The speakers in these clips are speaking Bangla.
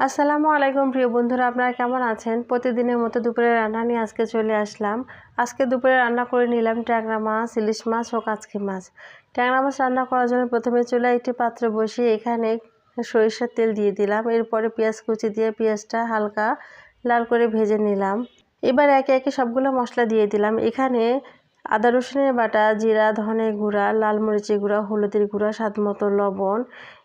আসসালামু আলাইকুম প্রিয় বন্ধুরা, আপনারা কেমন আছেন? প্রতিদিনের মতো দুপুরে রান্না নিয়ে আজকে চলে আসলাম। আজকে দুপুরে রান্না করে নিলাম ট্যাংরা মাছ, ইলিশ মাছ ও কাচকি মাছ। ট্যাংরা মাছ রান্না করার জন্য প্রথমে চুলায় একটি পাত্র বসিয়ে এখানে সরিষার তেল দিয়ে দিলাম। এরপরে পেঁয়াজ কুচি দিয়ে পেঁয়াজটা হালকা লাল করে ভেজে নিলাম। এবার একে একে সবগুলো মশলা দিয়ে দিলাম। এখানে আদা রসুনের বাটা, জিরা, ধনে গুঁড়া, লাল মরিচের গুঁড়া, হলুদের গুঁড়া, স্বাদ মতো লবণ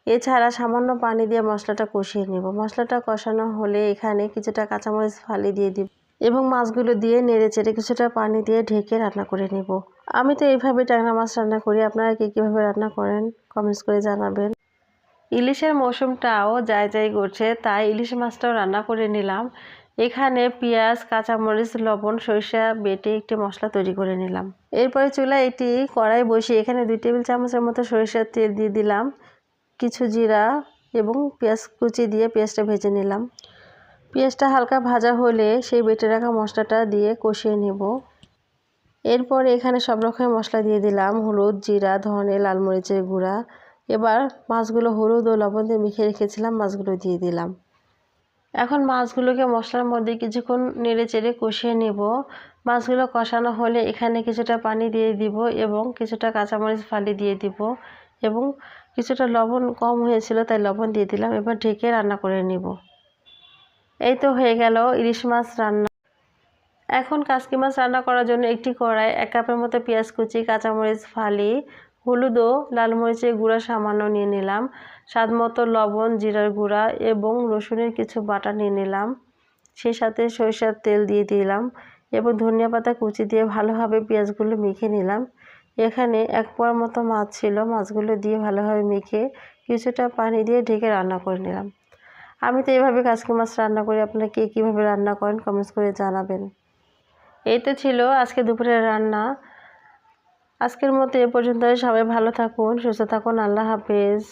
এছাড়া সামান্য পানি দিয়ে মশলাটা কষিয়ে নেব। মশলাটা কষানো হলে এখানে কিছুটা কাঁচামরিচ ফালি দিয়ে দিব এবং মাছগুলো দিয়ে নেড়ে চেড়ে কিছুটা পানি দিয়ে ঢেকে রান্না করে নেব। আমি তো এইভাবে ট্যাংরা মাছ রান্না করি। আপনারা কে কীভাবে রান্না করেন কমেন্টস করে জানাবেন। ইলিশের মৌসুমটাও যাই যাই করছে তাই ইলিশ মাছটাও রান্না করে নিলাম। এখানে পেঁয়াজ, কাঁচামরিচ, লবণ, সরিষা বেটে একটি মশলা তৈরি করে নিলাম। এরপরে চুলায় একটি কড়াই বসিয়ে এখানে দুই টেবিল চামচের মতো সরিষার তেল দিয়ে দিলাম। কিছু জিরা এবং পেঁয়াজ কুচি দিয়ে পেঁয়াজটা ভেজে নিলাম। পেঁয়াজটা হালকা ভাজা হলে সেই বেটে রাখা মশলাটা দিয়ে কষিয়ে নেব। এরপর এখানে সব রকমের মশলা দিয়ে দিলাম, হলুদ, জিরা, ধনে, লাল মরিচের গুঁড়া। এবার মাছগুলো হলুদ ও লবণ দিয়ে মেখে রেখেছিলাম, মাছগুলো দিয়ে দিলাম। এখন মাছগুলোকে মশলার মধ্যে কিছুক্ষণ নেড়ে চেড়ে কষিয়ে নেব। মাছগুলো কষানো হলে এখানে কিছুটা পানি দিয়ে দিব এবং কিছুটা কাঁচামরিচ ফালি দিয়ে দিব। এবং কিছুটা লবণ কম হয়েছিল, তাই লবণ দিয়ে দিলাম। এবার ঢেকে রান্না করে নিব। এই তো হয়ে গেল ইলিশ মাছ রান্না। এখন কাসকি মাছ রান্না করার জন্য একটি কড়াই, এক কাপের মতো পেঁয়াজ কুচি, কাঁচামরিচ, ফালি, হলুদ ও লাল মরিচের গুঁড়া সামান্য নিয়ে নিলাম। স্বাদ মতো লবণ, জিরার গুঁড়া এবং রসুনের কিছু বাটা নিয়ে নিলাম। সেই সাথে সরিষার তেল দিয়ে দিলাম এবং ধনিয়া পাতা কুচি দিয়ে ভালোভাবে পেঁয়াজগুলো মেখে নিলাম। এখানে এক পোয়ার মতো মাছ ছিল। মাছগুলো দিয়ে ভালোভাবে মেখে কিছুটা পানি দিয়ে ঢেকে রান্না করে নিলাম। আমি তো এইভাবে কাজকি মাছ রান্না করি। আপনারা কে কীভাবে রান্না করেন কমেন্টস করে জানাবেন। এই তো ছিল আজকে দুপুরের রান্না। আজকের মতো এ পর্যন্ত সবাই ভালো থাকুন, সুস্থ থাকুন। আল্লাহ হাফেজ।